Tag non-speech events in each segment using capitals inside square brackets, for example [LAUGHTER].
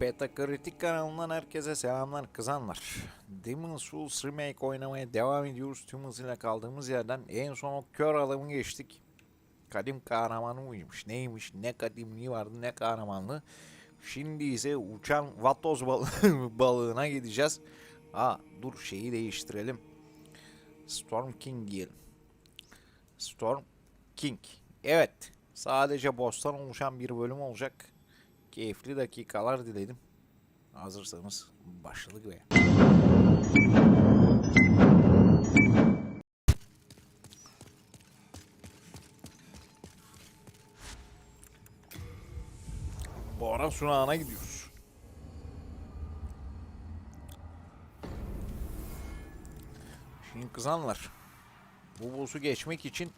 Beta Kritik kanalından herkese selamlar kızanlar. Demon's Souls Remake oynamaya devam ediyoruz tüm hızıyla kaldığımız yerden. En son o kör adamı geçtik. Kadim kahramanı mıymış neymiş ne kadimliği vardı ne kahramanlığı. Şimdi ise uçan vatoz bal- [LAUGHS] balığına gideceğiz. Aa dur şeyi değiştirelim. Storm King diyelim. Storm King. Evet sadece boss'tan oluşan bir bölüm olacak. Keyifli dakikalar diledim. Hazırsanız başladık ve. Bora sunağına gidiyoruz. Şimdi kızanlar. Bu boss'u geçmek için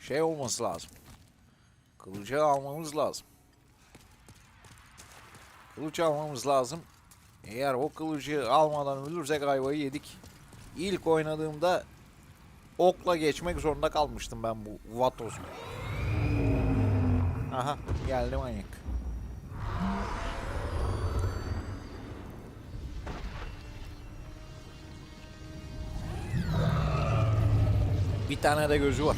şey olması lazım. Kılıcı almamız lazım. Kılıç almamız lazım. Eğer o kılıcı almadan ölürsek ayvayı yedik. İlk oynadığımda okla geçmek zorunda kalmıştım ben bu Vatos'u. Aha geldi manyak. Bir tane de gözü var.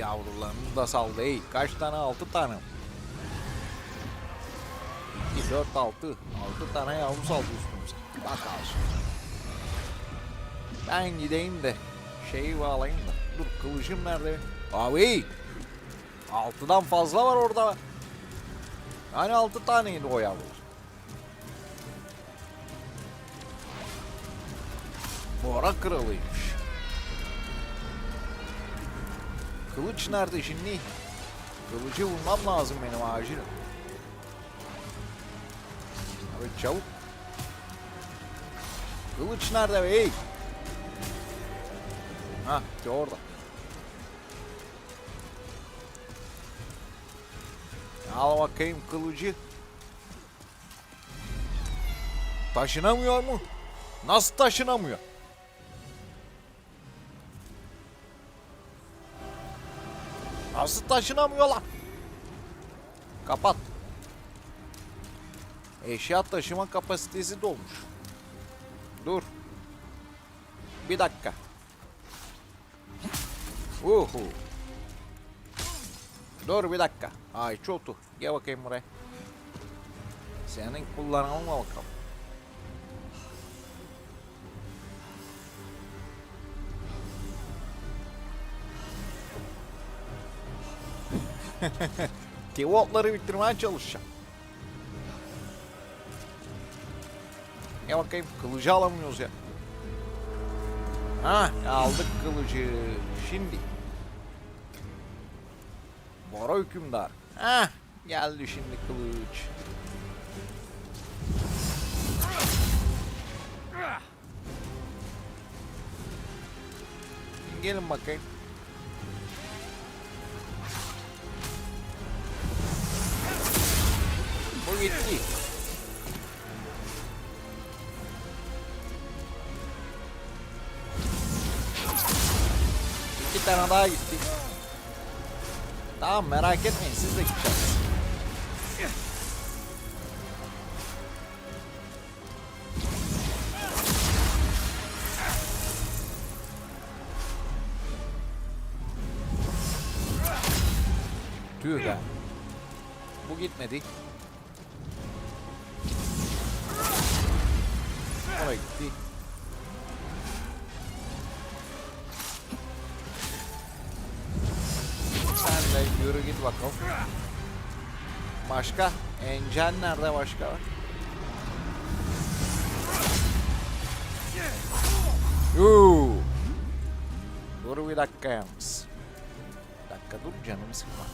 Yavrularını da saldı. Ey, kaç tane? Altı tane. mi? İki, dört, altı. Altı tane yavru saldı üstümüze. Bak alsın. Ben gideyim de şeyi bağlayayım da. Dur kılıcım nerede? Abi! Altıdan fazla var orada. Yani altı taneydi o yavru. Bora kralıymış. Kılıç nerede şimdi? Kılıcı bulmam lazım benim acil. Abi çabuk. Kılıç nerede be? Hey? Ha, orada. Al bakayım kılıcı. Taşınamıyor mu? Nasıl taşınamıyor? Nasıl taşınamıyorlar? Kapat. Eşya taşıma kapasitesi dolmuş. Dur. Bir dakika. Uhu. Dur bir dakika. Ay çotu. Gel bakayım buraya. Senin kullanımına bakalım. [LAUGHS] Kivotları bitirmeye çalışacağım. Ya bakayım kılıcı alamıyoruz ya. Ha aldık kılıcı. Şimdi. Bora hükümdar. Ha geldi şimdi kılıç. Gelin bakayım. Gitti. İki tane daha gitti. Tamam merak etmeyin siz de gideceksiniz. Tüh be. Bu gitmedi. Yürü git bakalım. Başka? Encel nerede başka? Yuu. Dur bir dakika yalnız. Bir dakika dur canımı sıkma.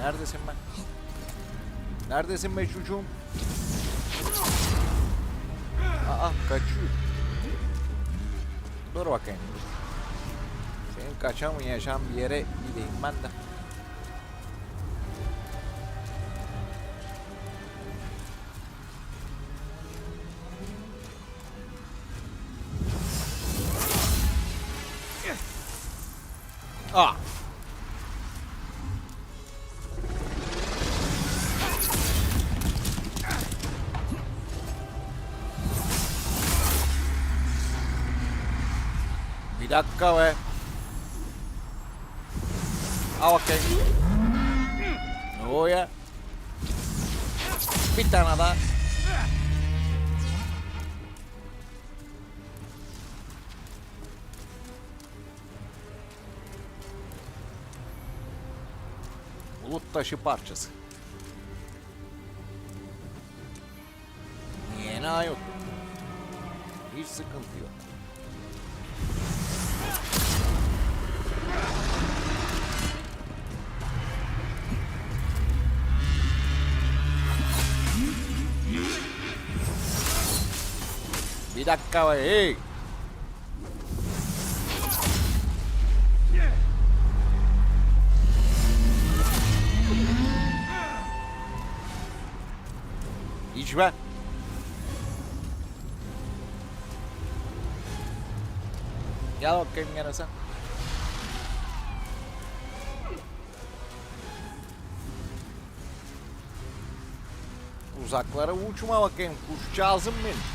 Neredesin ben? Neredesin be çocuğum? Aa kaçıyor. Dur bakayım. Senin kaçamayacağın bir yere gideyim ben de. Ah. Bir dakika be. Al bakayım. O ya. Bir tane daha. Bulut taşı parçası. Yena yok. Hiç sıkıntı yok. Bir dakika hey. Be. Gel bakayım gene sen. Uzaklara uçma bakayım kuşcağızım benim.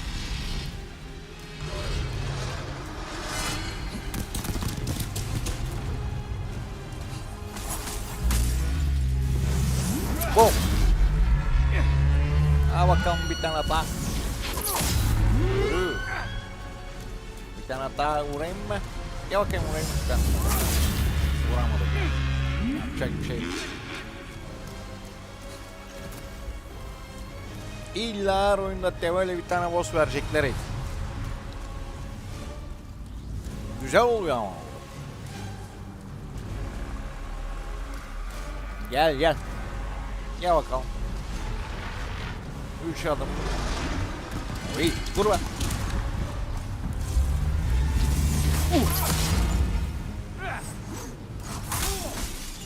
Bakalım bir tane daha. Yürü. Bir tane daha vurayım mı? Gel bakayım vurayım bir tane. Vuramadım. Yapacak bir şey yok. İlla her oyunda temele bir tane boss verecekler. hep. Güzel oluyor ama. Gel gel. Gel bakalım. Üç adım. İyi, vur be.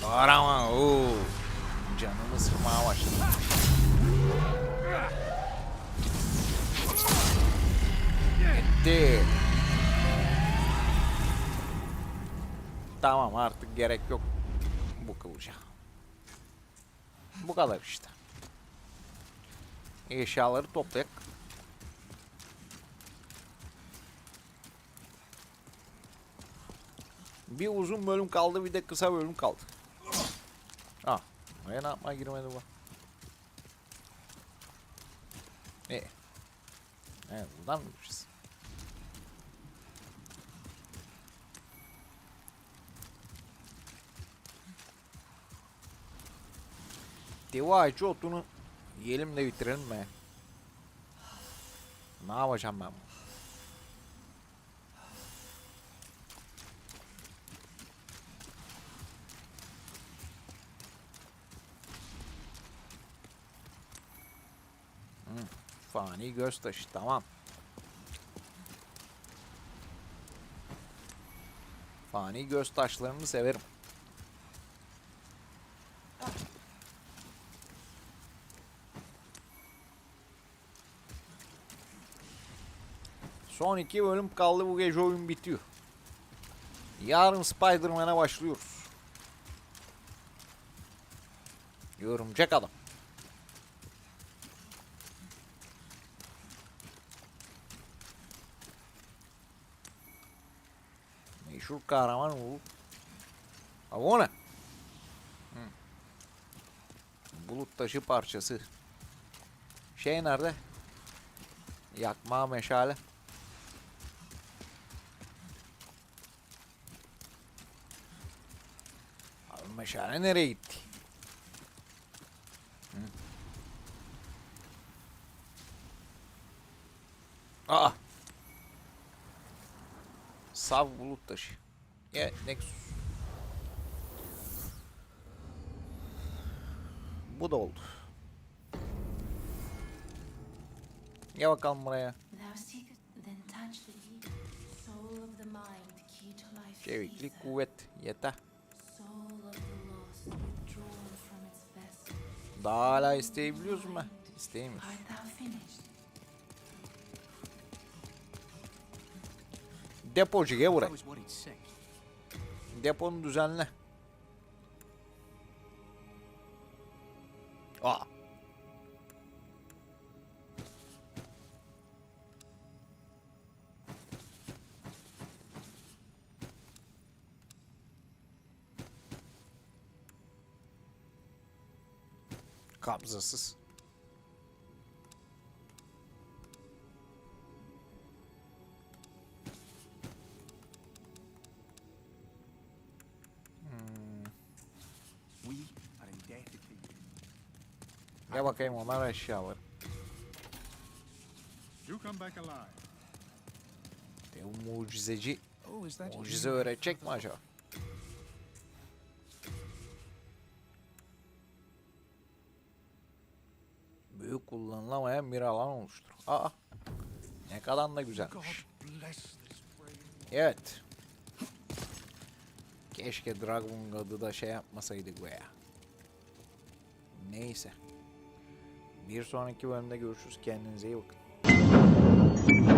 Var ama oo. Canımı sıkmaya başladı. Gitti. Tamam artık gerek yok bu kılıca. Bu kadar işte. Eşyaları toplayak. Bir uzun bölüm kaldı bir de kısa bölüm kaldı. Ah. Ne yapmaya girmedi bu? İyi. Evet buradan mı gideceğiz? Deva otunu yiyelim de bitirelim mi? Ne yapacağım ben? Hı, Fani göz taşı tamam. Fani göz taşlarını severim. Son iki bölüm kaldı bu gece oyun bitiyor. Yarın Spider-Man'e başlıyoruz. Yorumcak adam. Meşhur kahraman bu. Abi o ne? Hı. Bulut taşı parçası. Şey nerede? Yakma meşale. Abi meşale nereye gitti? Hı. Aa. Sav bulut taşı. Ya Nexus. Bu da oldu. Gel bakalım buraya. Thou seekest, then Daha hala isteyebiliyoruz mu? İsteyemiyoruz. Depocu gel buraya. Deponu düzenle. Kabzasız. We are indebted to you. Ya bakayım onlar eşyalar. You come back alive. Mucizeci Oh, mucize öğretecek mi acaba? Kullanılamayan bir alan oluştur. Aa. Ne kadar da güzelmiş. Evet. Keşke Dragon God'u da şey yapmasaydık be ya. Neyse. Bir sonraki bölümde görüşürüz. Kendinize iyi bakın.